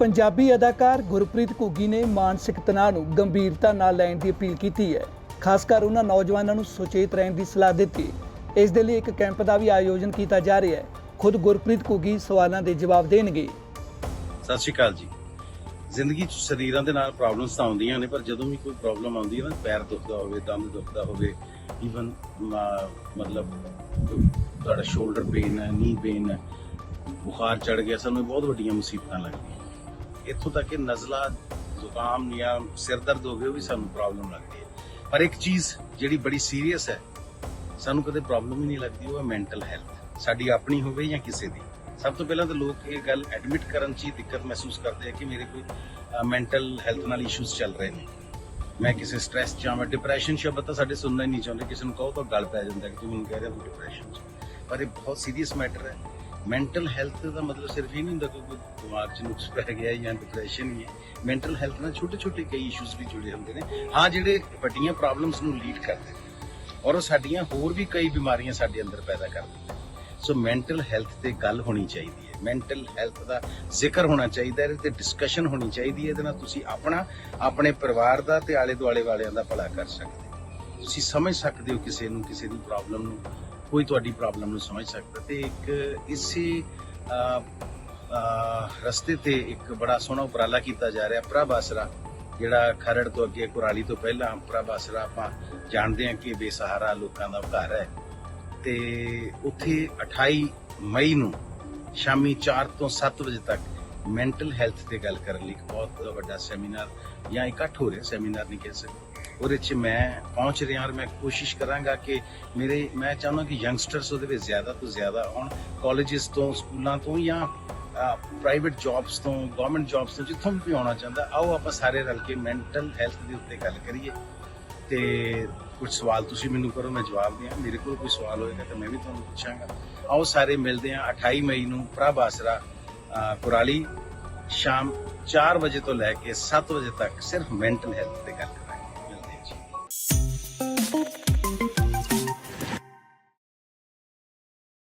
ਪੰਜਾਬੀ ਅਦਾਕਾਰ ਗੁਰਪ੍ਰੀਤ ਘੁੱਗੀ ਨੇ ਮਾਨਸਿਕ ਤਣਾਅ ਨੂੰ ਗੰਭੀਰਤਾ ਨਾਲ ਲੈਣ ਦੀ ਅਪੀਲ ਕੀਤੀ ਹੈ। ਖਾਸ ਕਰ ਉਹਨਾਂ ਨੌਜਵਾਨਾਂ ਨੂੰ ਸੁਚੇਤ ਰਹਿਣ ਦੀ ਸਲਾਹ ਦਿੱਤੀ। ਇਸ ਦੇ ਲਈ ਇੱਕ ਕੈਂਪ ਦਾ ਵੀ ਆਯੋਜਨ ਕੀਤਾ ਜਾ ਰਿਹਾ ਹੈ। ਖੁਦ ਗੁਰਪ੍ਰੀਤ ਘੁੱਗੀ ਸਵਾਲਾਂ ਦੇ ਜਵਾਬ ਦੇਣਗੇ। ਸਤਿ ਸ਼੍ਰੀ ਅਕਾਲ ਜੀ। ਜ਼ਿੰਦਗੀ 'ਚ ਸਰੀਰਾਂ ਦੇ ਨਾਲ ਪ੍ਰੋਬਲਮਸ ਤਾਂ ਆਉਂਦੀਆਂ ਨੇ, ਪਰ ਜਦੋਂ ਵੀ ਕੋਈ ਪ੍ਰੋਬਲਮ ਆਉਂਦੀ ਹੈ ਨਾ, ਪੈਰ ਦੁਖਦਾ ਹੋਵੇ, ਦੰਦ ਦੁਖਦਾ ਹੋਵੇ ਈਵਨ ਮਤਲਬ ਤੁਹਾਡਾ ਸ਼ੋਲਡਰ ਪੇਨ ਹੈ ਨੀ ਪੇਨ ਹੈ, ਬੁਖਾਰ ਚੜ ਗਿਆ, ਸਾਨੂੰ ਬਹੁਤ ਵੱਡੀਆਂ ਮੁਸੀਬਤਾਂ ਲੱਗਦੀਆਂ ਇੱਥੋਂ ਤੱਕ ਕਿ ਨਜ਼ਲਾ, ਜ਼ੁਕਾਮ, ਜਾਂ ਸਿਰ ਦਰਦ ਹੋਵੇ ਉਹ ਵੀ ਸਾਨੂੰ ਪ੍ਰੋਬਲਮ ਲੱਗਦੀ ਹੈ। ਪਰ ਇੱਕ ਚੀਜ਼ ਜਿਹੜੀ ਬੜੀ ਸੀਰੀਅਸ ਹੈ, ਸਾਨੂੰ ਕਦੇ ਪ੍ਰੋਬਲਮ ਹੀ ਨਹੀਂ ਲੱਗਦੀ, ਉਹ ਹੈ ਮੈਂਟਲ ਹੈਲਥ ਸਾਡੀ ਆਪਣੀ ਹੋਵੇ ਜਾਂ ਕਿਸੇ ਦੀ। ਸਭ ਤੋਂ ਪਹਿਲਾਂ ਤਾਂ ਲੋਕ ਇਹ ਗੱਲ ਐਡਮਿਟ ਕਰਨ 'ਚ ਹੀ ਦਿੱਕਤ ਮਹਿਸੂਸ ਕਰਦੇ ਆ ਕਿ ਮੇਰੇ ਕੋਈ ਮੈਂਟਲ ਹੈਲਥ ਨਾਲ ਇਸ਼ੂਜ਼ ਚੱਲ ਰਹੇ ਨੇ। ਮੈਂ ਕਿਸੇ ਸਟ੍ਰੈਸ 'ਚ ਆਵਾਂ ਡਿਪਰੈਸ਼ਨ ਸ਼ਬਦ ਤਾਂ ਸਾਡੇ ਸੁਣਨਾ ਹੀ ਨਹੀਂ ਚਾਹੁੰਦੇ। ਕਿਸੇ ਨੂੰ ਕਹੋ ਤਾਂ ਗੱਲ ਪੈ ਜਾਂਦਾ ਕਿ ਤੂੰ ਮੈਨੂੰ ਕਹਿ ਰਿਹਾ ਤੂੰ ਡਿਪਰੈਸ਼ਨ 'ਚ ਪਰ ਇਹ ਬਹੁਤ ਸੀਰੀਅਸ ਮੈਟਰ ਹੈ। ਮੈਂਟਲ ਹੈਲਥ ਦਾ ਮਤਲਬ ਸਿਰਫ ਇਹ ਨਹੀਂ ਹੁੰਦਾ ਕਿ ਕੋਈ ਦਿਮਾਗ 'ਚ ਨੁਕਸ ਪੈ ਗਿਆ ਜਾਂ ਡਿਪਰੈਸ਼ਨ ਹੀ ਹੈ। ਮੈਂਟਲ ਹੈਲਥ ਨਾਲ ਛੋਟੇ ਛੋਟੇ ਕਈ ਇਸ਼ੂਜ਼ ਵੀ ਜੁੜੇ ਹੁੰਦੇ ਨੇ। ਹਾਂ, ਜਿਹੜੇ ਵੱਡੀਆਂ ਪ੍ਰੋਬਲਮਸ ਨੂੰ ਲੀਡ ਕਰਦੇ ਨੇ ਔਰ ਉਹ ਸਾਡੀਆਂ ਹੋਰ ਵੀ ਕਈ ਬਿਮਾਰੀਆਂ ਸਾਡੇ ਅੰਦਰ ਪੈਦਾ ਕਰਦੀਆਂ ਸੋ ਮੈਂਟਲ ਹੈਲਥ ਤੇ ਗੱਲ ਹੋਣੀ ਚਾਹੀਦੀ ਹੈ। ਮੈਂਟਲ ਹੈਲਥ ਦਾ ਜ਼ਿਕਰ ਹੋਣਾ ਚਾਹੀਦਾ ਹੈ ਇਹਦੇ ਤੇ ਡਿਸਕਸ਼ਨ ਹੋਣੀ ਚਾਹੀਦੀ ਹੈ। ਇਹਦੇ ਨਾਲ ਤੁਸੀਂ ਆਪਣਾ, ਆਪਣੇ ਪਰਿਵਾਰ ਦਾ ਤੇ ਆਲੇ ਦੁਆਲੇ ਵਾਲਿਆਂ ਦਾ ਭਲਾ ਕਰ ਸਕਦੇ ਹੋ। ਤੁਸੀਂ ਸਮਝ ਸਕਦੇ ਹੋ ਕਿਸੇ ਨੂੰ, ਕਿਸੇ ਦੀ ਪ੍ਰੋਬਲਮ ਨੂੰ। ਕੋਈ ਤੁਹਾਡੀ ਪ੍ਰੋਬਲਮ ਨੂੰ ਸਮਝ ਸਕਦਾ ਤੇ ਇੱਕ ਇਸੇ ਰਸਤੇ ਤੇ ਇੱਕ ਬੜਾ ਸੋਹਣਾ ਉਪਰਾਲਾ ਕੀਤਾ ਜਾ ਰਿਹਾ ਪ੍ਰਭ ਆਸਰਾ, ਜਿਹੜਾ ਖਰੜ ਤੋਂ ਅੱਗੇ ਕੁਰਾਲੀ ਤੋਂ ਪਹਿਲਾਂ ਪ੍ਰਭ ਆਸਰਾ ਆਪਾਂ ਜਾਣਦੇ ਹਾਂ ਕਿ ਬੇਸਹਾਰਾ ਲੋਕਾਂ ਦਾ ਘਰ ਹੈ। ਤੇ ਉੱਥੇ 28 ਮਈ ਨੂੰ ਸ਼ਾਮੀ 4 ਤੋਂ 7 ਵਜੇ ਤੱਕ ਮੈਂਟਲ ਹੈਲਥ ਤੇ ਗੱਲ ਕਰਨ ਲਈ ਇੱਕ ਬਹੁਤ ਵੱਡਾ ਸੈਮੀਨਾਰ ਜਾਂ ਇਕੱਠ ਹੋ ਰਿਹਾ ਸੈਮੀਨਾਰ ਨਹੀਂ ਕਹਿ ਸਕਦੇ। ਉਹਦੇ 'ਚ ਮੈਂ ਪਹੁੰਚ ਰਿਹਾ ਔਰ ਮੈਂ ਕੋਸ਼ਿਸ਼ ਕਰਾਂਗਾ ਕਿ ਮੇਰੇ, ਮੈਂ ਚਾਹੁੰਦਾ ਕਿ ਯੰਗਸਟਰਸ ਉਹਦੇ ਵਿੱਚ ਜ਼ਿਆਦਾ ਤੋਂ ਜ਼ਿਆਦਾ ਆਉਣ ਕਾਲਜਸ ਤੋਂ, ਸਕੂਲਾਂ ਤੋਂ ਜਾਂ ਪ੍ਰਾਈਵੇਟ ਜੌਬਸ ਤੋਂ ਗਵਰਨਮੈਂਟ ਜੌਬਸ ਤੋਂ ਜਿੱਥੋਂ ਵੀ ਆਉਣਾ ਚਾਹੁੰਦਾ, ਆਓ ਆਪਾਂ ਸਾਰੇ ਰਲ ਕੇ ਮੈਂਟਲ ਹੈਲਥ ਦੇ ਉੱਤੇ ਗੱਲ ਕਰੀਏ। ਤੇ ਕੁਝ ਸਵਾਲ ਤੁਸੀਂ ਮੈਨੂੰ ਕਰੋ, ਮੈਂ ਜਵਾਬ ਦਿਆਂ। ਮੇਰੇ ਕੋਲ ਕੋਈ ਸਵਾਲ ਹੋਏਗਾ ਤਾਂ ਮੈਂ ਵੀ ਤੁਹਾਨੂੰ ਪੁੱਛਾਂਗਾ। ਆਓ ਸਾਰੇ ਮਿਲਦੇ ਹਾਂ 28 ਮਈ ਨੂੰ ਪ੍ਰਭ ਆਸਰਾ ਕੁਰਾਲੀ, ਸ਼ਾਮ 4 ਵਜੇ ਤੋਂ ਲੈ ਕੇ 7 ਵਜੇ ਤੱਕ ਸਿਰਫ ਮੈਂਟਲ ਹੈਲਥ ਤੇ ਗੱਲ